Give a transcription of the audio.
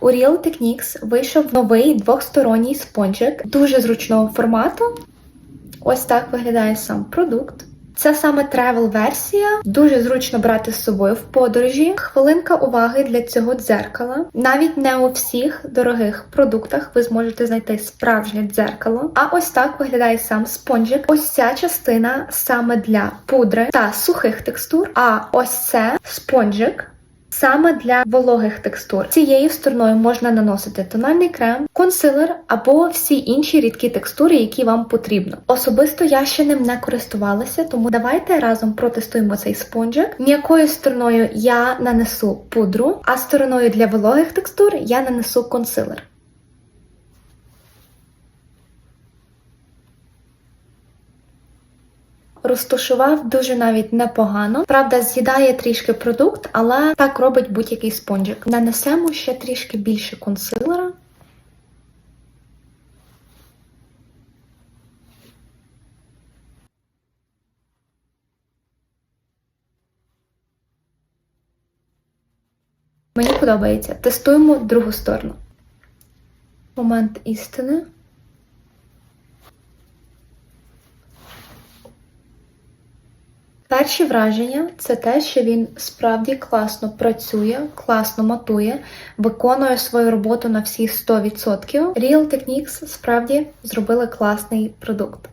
у Real Techniques вийшов новий двохсторонній спонжик дуже зручного формату. Ось так виглядає сам продукт. Це саме тревел версія. Дуже зручно брати з собою в подорожі. Хвилинка уваги для цього дзеркала. Навіть не у всіх дорогих продуктах ви зможете знайти справжнє дзеркало. А ось так виглядає сам спонжик. Ось ця частина саме для пудри та сухих текстур. А ось це спонжик. Саме для вологих текстур цією стороною можна наносити тональний крем, консилер або всі інші рідкі текстури, які вам потрібно. Особисто я ще ним не користувалася, тому давайте разом протестуємо цей спонжик. М'якою стороною я нанесу пудру, а стороною для вологих текстур я нанесу консилер. Розташував дуже навіть непогано. Правда, з'їдає трішки продукт, але так робить будь-який спонжик. Нанесемо ще трішки більше консилера. Мені подобається. Тестуємо другу сторону. Момент істини. Перші враження це те, що він справді класно працює, класно матує, виконує свою роботу на всі 100%. Real Techniques справді зробили класний продукт.